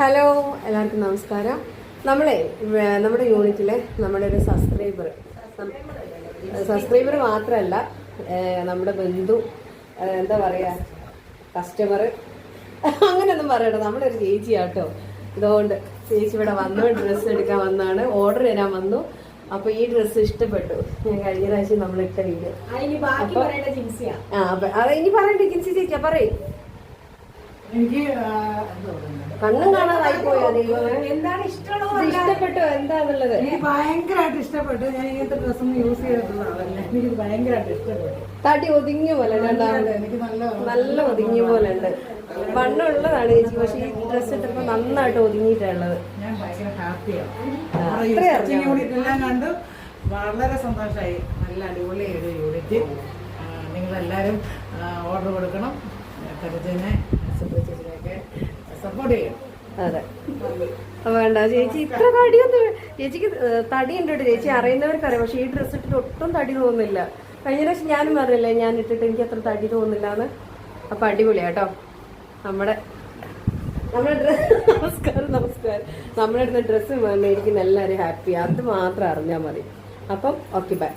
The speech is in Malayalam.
ഹലോ എല്ലാവർക്കും നമസ്കാരം. നമ്മളെ നമ്മുടെ യൂണിറ്റിലെ നമ്മുടെ ഒരു സബ്സ്ക്രൈബർ. സബ്സ്ക്രൈബർ മാത്രമല്ല നമ്മുടെ ബന്ധു എന്താ പറയുക കസ്റ്റമർ അങ്ങനെയൊന്നും പറയണ്ട നമ്മുടെ ഒരു ചേച്ചിയാട്ടോ. ഇതുകൊണ്ട് ചേച്ചി ഇവിടെ വന്നു ഡ്രസ്സ് എടുക്കാൻ വന്നാണ്. ഓർഡർ തരാൻ വന്നു. അപ്പൊ ഈ ഡ്രസ്സ് ഇഷ്ടപ്പെട്ടു. ഞാൻ കഴിഞ്ഞ പ്രാവശ്യം നമ്മൾ ഇട്ട വീഡിയോ ആ അപ്പൊ അത് ഇനി പറയണ്ട ജിൻസി ചേച്ചിയാ പറയേ. എനിക്ക് കണ്ണും കാണാതായി പോയോ ദൈവമേ എന്താണ് ഇഷ്ടമുള്ളത് ഇഷ്ടപ്പെട്ടു? എന്താന്നുള്ളത്? എനിക്ക് ഭയങ്കരമായിട്ട് ഇഷ്ടപ്പെട്ടു. ഞാൻ ഇങ്ങനത്തെ ഡ്രസ് ഒന്നും യൂസ് ചെയ്തിട്ടുള്ള ആളല്ല. എനിക്ക് ഭയങ്കരമായിട്ട് ഇഷ്ടപ്പെട്ടു. തടി ഒതുങ്ങിയ പോലെ രണ്ടാമത്. എനിക്ക് നല്ല നല്ല ഒതുങ്ങിയ പോലെ ഉണ്ട്. വണ്ണമുള്ളതാണ് ചേച്ചി പക്ഷെ ഈ ഡ്രസ് ഇട്ടപ്പോ നന്നായിട്ട് ഒതുങ്ങിയിട്ടുള്ളത് ഞാൻ ഭയങ്കര ഹാപ്പിയാണ് എല്ലാം കണ്ടു. വളരെ സന്തോഷമായി നല്ല അടിപൊളി ഒരു യൂണിറ്റ് നിങ്ങളെല്ലാവരും ഓർഡർ കൊടുക്കണം. കരുതിനെ. അതെ. അപ്പൊ വേണ്ട ചേച്ചി ഇത്ര തടിയൊന്നും ചേച്ചിക്ക് തടി ഉണ്ട് കേട്ടോ. ചേച്ചി അറിയുന്നവർക്കറിയാം. പക്ഷെ ഈ ഡ്രസ് ഇട്ടിട്ട് ഒട്ടും തടി തോന്നുന്നില്ല. കഴിഞ്ഞ പ്രാവശ്യം ഞാനും പറഞ്ഞില്ലേ ഞാൻ ഇട്ടിട്ട് എനിക്ക് അത്ര തടി തോന്നുന്നില്ല എന്ന് അപ്പൊ അടിപൊളിയാട്ടോ. നമ്മുടെ നമ്മുടെ ഡ്രസ് നമസ്കാരം നമസ്കാരം. നമ്മുടെ അടുത്ത ഡ്രസ്സ് മേടിക്കുന്ന എല്ലാവരും ഹാപ്പി അത് മാത്രം അറിഞ്ഞാൽ മതി. അപ്പം ഓക്കെ ബൈ